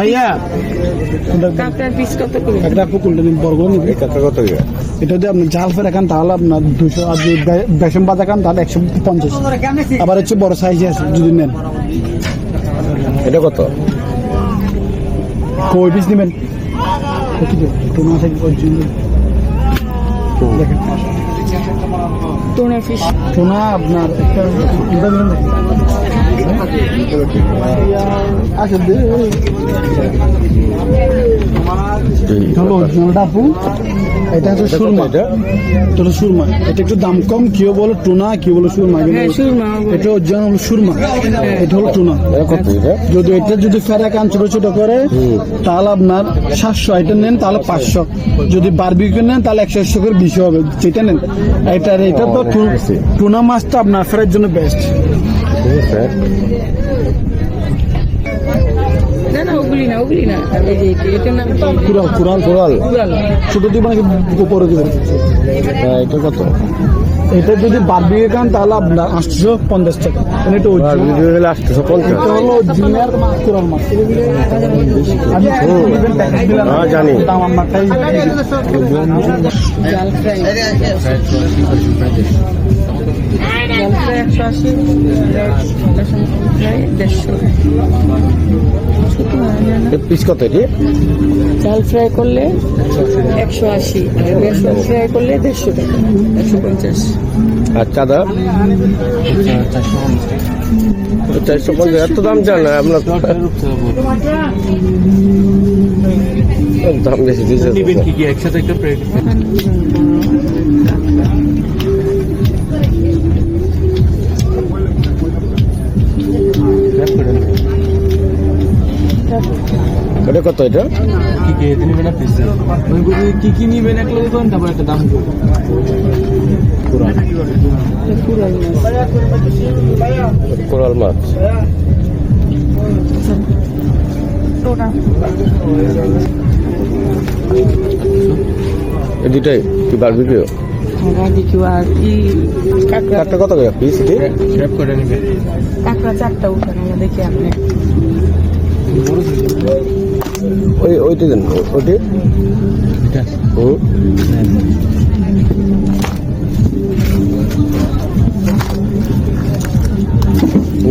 ভাইয়া এটা যদি আপনি জাল ফের এখান তাহলে আপনার দুশো আর যদি বে- বেসন বাজা খান তাহলে একশো পঞ্চাশ আবার হচ্ছে বড় সাইজে আছে যদি নেন। এটা কত? কই পিস নেবেন টোনা আপনার এটা? আচ্ছা হচ্ছে সুরমা এটা? হলো সুরমা এটা একটু দাম কম কেউ বলো টুনা কেউ বলো সুরমা হ্যাঁ এটা অরিজিনাল হলো সুরমা এটা হলো টুনা যদি এটা যদি ফেরা কান ছোট ছোট করে তাহলে আপনার সাতশো এটা নেন তাহলে পাঁচশো যদি বারবিকিউ নেন তাহলে একশো একশো করে বিশ হবে যেটা নেন এটা এটা তো টুনা মাছটা আপনার ফেরার জন্য বেস্ট ঠিক আছে না না ওগুলি না ওগুলি না। এটা- এটার নাম কুড়াল কুড়াল কুড়াল। ছোট দিব নাকি উপরে দিবেন। এটা কত? এটা যদি খান তাহলে আপনার আটশো পঞ্চাশ টাকা। মানে এটা হলে পঞ্চাশ। এটা হলো মাছ। প্যাকেজ দিলাম হ্যাঁ, জানি। জাল ফ্রাই। জাল ফ্রাই একশো আশি। দেড়শো পিস কত এটি? জাল ফ্রাই করলে একশো আশি বেসন ফ্রাই করলে দেড়শো টাকা একশো পঞ্চাশ। আর চাঁদা? চারশো পঞ্চাশ এত দাম চান না আপনার দাম বেশি দিয়েছে কি কি একসাথে একটা প্রেড এটা কত এটা? কি কি এতে নিবেন বলি কি কি নিবেন? এক লোক কোন তারপর একটা দাম কোরাল মাছ। এই দুটাই কি বারবিকিউ বারবিকিউ আর ই কাঁকড়া চারটা কত করে পিস এটি? শেপ করে নিবেন। কাঁকড়া চারটা উঠান দেখি আপনি। ওই ওইটি দেন ওইটি? এটা হুম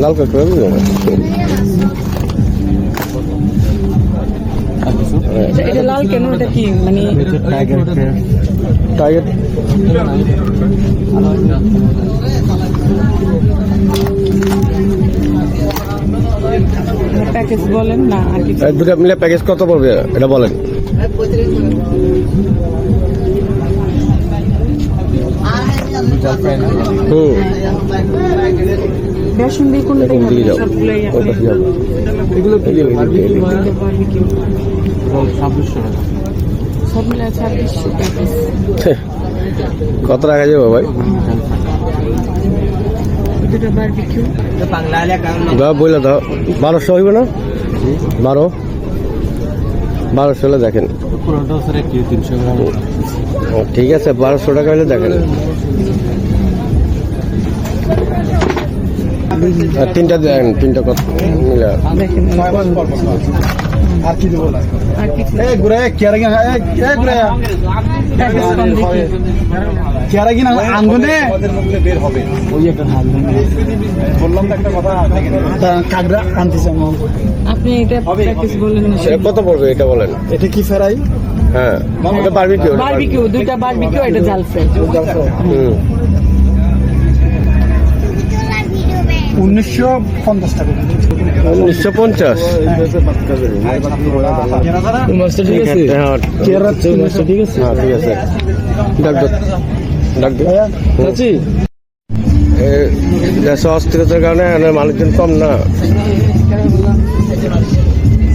লাল কাঁকড়া বুঝলেন এটা- এটা লাল কেন? এটা কি মানে টাইগার টাইগার প্যাকেজ বলেন না আর কিছু। এই দুটা মিলে প্যাকেজ কত পড়বে? এটা বলেন। হুম। বেসন দিয়ে এগুলো কি ছাব্বিশশো টাকা সব মিলে ছাব্বিশশো কত টাকা যাবে ভাই? দুটো বারবিকিউ দাও বইলে দাও। বারোশো হইবে না? বারো। বারোশো হলে দেখেন। ঠিক আছে বারোশো টাকা হলে দেখেন। আর তিনটা দেন তিনটা দেখেন আর কি দেবো? এ ঘুরে কেরা কিনা এ ঘুরে প্যাকেজ কম দেখি কেরা কিনা ওই একটা হাল তা কাগড়া আনতেছে আমার। আপনি এটা প্যাকেজ বললেন না কত পড়বে এটা বলেন? এটা কি ফেরাই? হ্যাঁ। এটা বারবিকিউ বারবিকিউ দুইটা বারবিকিউ এটা জাল ফ্রাই। উনিশশো পঞ্চাশ টাকা। উনিশশো পঞ্চাশ? ঠিক আছে। হ্যাঁ ঠিক আছে। হ্যাঁ ঠিক আছে। ডাক ডাক দাও চাচি এ, দেশে অস্থিরতার কারণে মানুষজন কম না।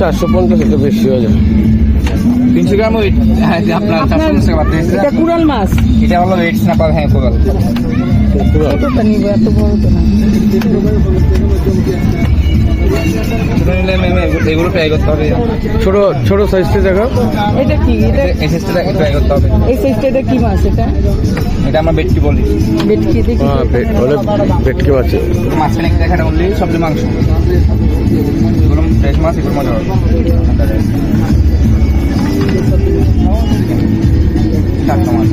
চারশো পঞ্চাশ একটু বেশি হয়ে যায় তিনশো গ্রাম ওয়েট হ্যাঁ আপনার এটা কুড়াল মাছ এটা হলো ওয়েট স্নাপার হ্যাঁ কুড়াল এত বড় তো না ছোটো নিলে ম্যাম এগুলো ট্রাই করতে হবে। ছোট ছোট সাইজটা দেখো। এটা কি? এটা এই সিস্টেমটা ট্রাই করতে হবে। এই সাইজটা এটা কি মাছ এটা? এটা আমরা বেটকি বলি। বেটকি দেখি হ্যাঁ হলে ভেটকি মাছ। মাঝখানে একটা দেখাটা বললি সবজি মাংস। এগুলো ফ্রেশ মাছ এগুলো মজা হবে। টাটকা মাছ।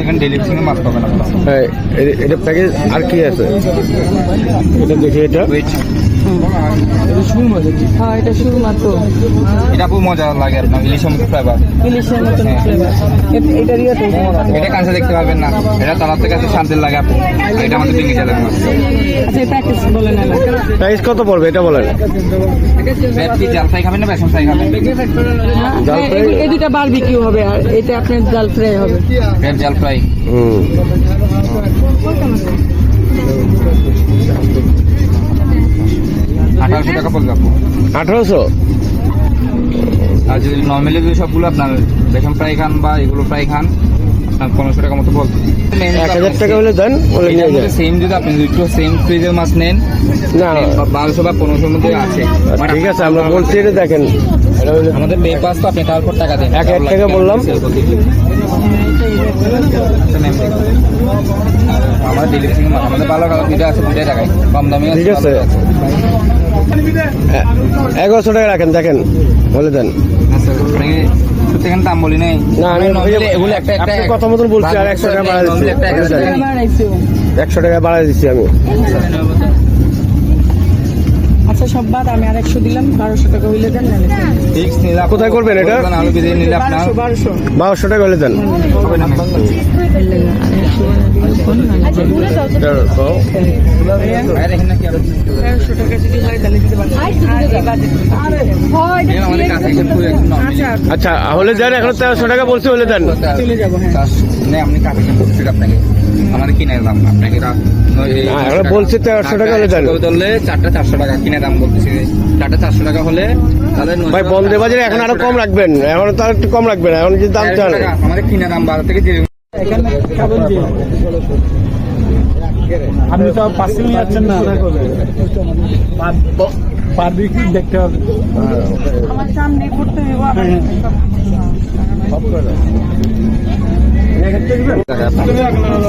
এখানে ডেলি সিঙ্গে মাছ পাবেন আপনারা। হ্যাঁ এ- এটা প্যাকেজ আর কি আছে? এটা দেখি এটা। ওয়েট হ্যাঁ এটা শুরু মাত্র এটা খুব মজা লাগে আপনার ফ্লেভার ইলিশের মতন ফ্লেভার তো এটা কাঁচা দেখতে পারবেন না। এটা তালার থেকে শান্তির লাগে আপনি এটা আমাদের ভেঙে যাবে আচ্ছা প্যাকেজ বলে না প্রাইস কত পড়বে এটা বলেন। ম্যাপ কি জাল ফ্রাই খাবেন না বেসন ফ্রাই খাবেন? এই দুটা বারবিকিউ হবে আর এটা আপনার জাল ফ্রাই হবে। জাল ফ্রাই। হুম। আঠারোশো টাকা পড়বে আপু আঠারোশো? আর যদি নর্মালি যদি সবগুলো আপনার বেসন ফ্রাই খান বা এগুলো ফ্রাই খান আপনার পনেরোশো টাকা মতো বলবে এক হাজার টাকা হলে দেন সেম যদি আপনি দুটো সেম ফ্রিজের মাছ নেন না। বারোশো বা পনেরোশোর মধ্যে আছে। ঠিক আছে আমরা বলছি এটা দেখেন। আমাদের পে পাস তো আপনি তারপর টাকা দেন। এক হাজার টাকা বললাম। আচ্ছা। আমাদের ডেলিভারি আমাদের ভালো কালার দুইটা আছে দুইটাই টাকায় কম দামে ঠিক আছে। এগারোশো টাকা রাখেন দেখেন বলে দেন। আচ্ছা, দাম বলি নাই। না, আমি এগুলো একটা একটা কথা মতন বলছি, আর 100 টাকা বাড়ায় দিচ্ছি। একশো টাকা বাড়াই দিচ্ছি আমি। আচ্ছা সব বাদ আমি আর একশো দিলাম বারোশো টাকা হইলে দেন কোথায় করবেন এটা? বারোশো টাকা হলে দেন। এখানে কি তেরোশো টাকা যদি হয় তাহলে দিতে normally। আচ্ছা। হলে দেন এখন তেরোশো টাকা বলছি হলে দেন চলে যাব হ্যাঁ। আপনি বলছি আপনাকে। আমাদের কিনে দাম আপনাকে এখন বলছি 1300 টাকা হলে চারটা ধরলে চারটা চারশো টাকা কিনে দাম বলতেছি। চারটা চারশো টাকা হলে তাহলে নয়শো ভাই বন্দে বাজারে এখন আরও কম রাখবেন। এখন তো আর একটু কম রাখবেন। এখন যে দাম চান। আমাদের কিনে দাম বারো থেকে আপনি তো পাশে নিয়ে যাচ্ছেন না। বারবিকিউ দেখতে হবে। আমার সামনে করতে দেবো হ্যাঁ,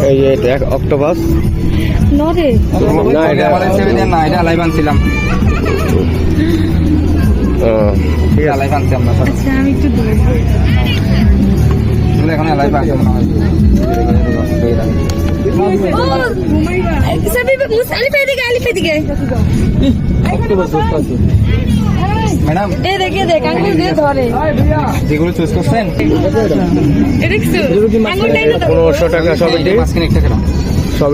এই এটা এক অক্টোপাস। না এটা না এটা ঠিক আছে আমরা আচ্ছা আমি একটু এখন ম্যাডাম এ দেখে দেখ আঙ্গুল দিয়ে ধরে যেগুলো চুজ করছেন পনেরোশো টাকা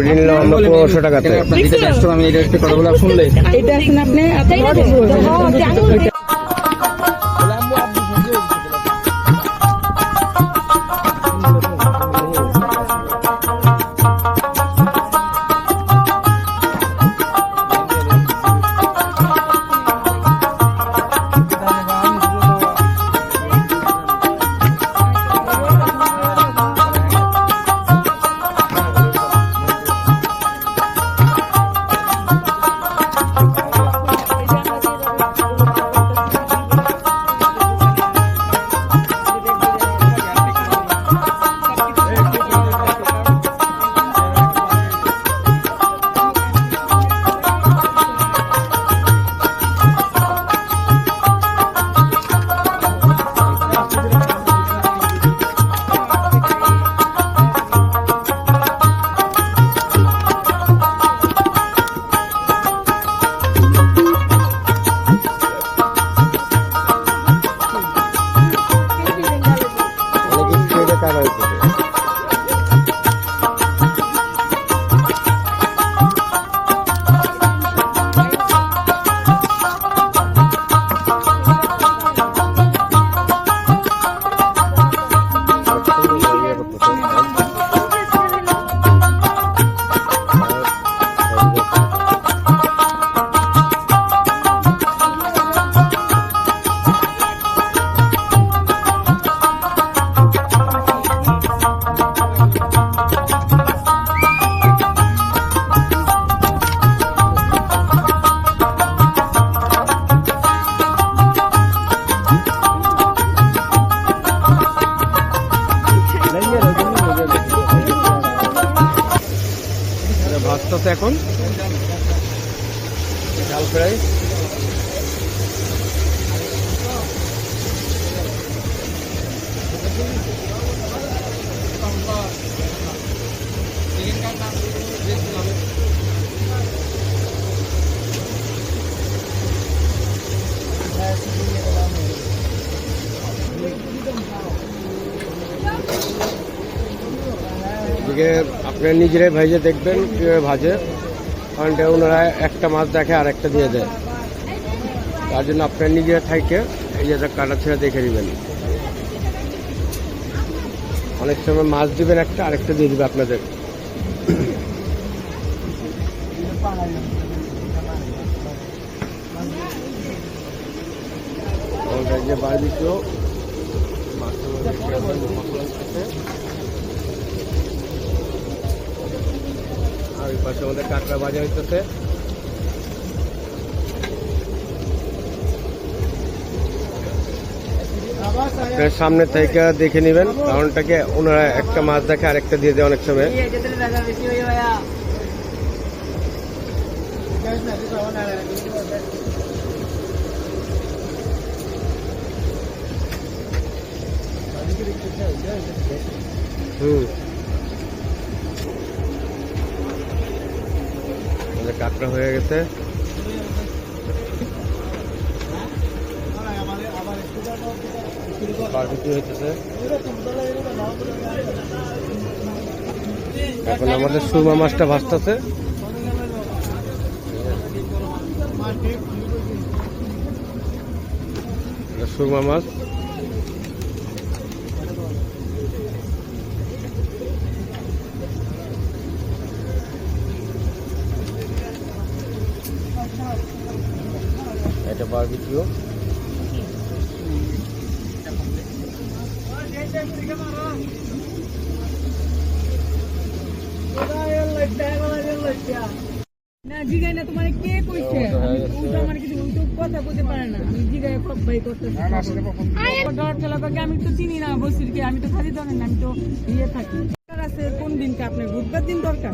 নিলাম আমরা পনেরোশো টাকাতে। ব্যস্ত আমি এটা একটা কথাগুলো শুনলে। এটা আপনি ভাজতেছে এখন। ডাল ফ্রাই। এদিকে আপনার নিজেরাই ভাইজে দেখবেন, কীভাবে ভাজে। কারণ ওনারা একটা মাছ দেখে আর একটা দিয়ে দেয়। তার জন্য আপনার নিজেরা থাইকে এই যে কাটা ছেড়ে দেখে নেবেন। অনেক সময় মাছ দিবেন একটা, আরেকটা দিয়ে দিবে আপনাদের। যে মাছের ওই পাশে আমাদের কাঁকড়া ভাজা হইতেছে। সামনে থেকে দেখে নেবেন, কারণটাকে ওনারা একটা মাছ দেখে আরেকটা দিয়ে দেয় অনেক সময়। হুম। কাঁকড়া হয়ে গেছে। এখন আমাদের সুরমা মাছটা ভাসতেছে সুরমা মাছ। না জিগাই না তোমার কে কইছে? আমি উল্টো আমার কিছু উল্টো কথা বলতে পারে না। আমি জিগাই ভাই করতেছি ডর খেলা বাকি আমি তো চিনি না বসির কি আমি তো খালি জানেন না আমি তো ইয়ে থাকি। আছে কোন দিনকে? আপনার বুধবার দিন দরকার?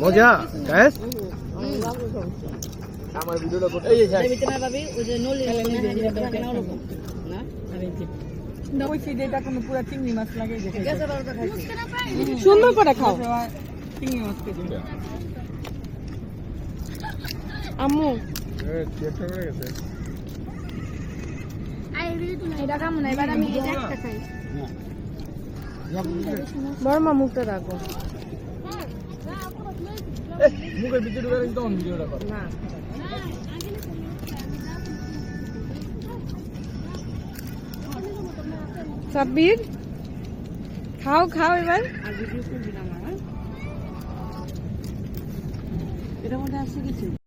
মজা গ্যাস কইছি যে এটা কোনো পুরা চিংড়ি মাছ লাগে সুন্দর করে খাও চিংড়ি মাছ কেটে আম্মু। বর্মা মুখটা রাখো মুখের ভিতরে ভিডিওটা কর না। সাব্বির খাও খাও এবার। আমার এটার মধ্যে আছে কিছু?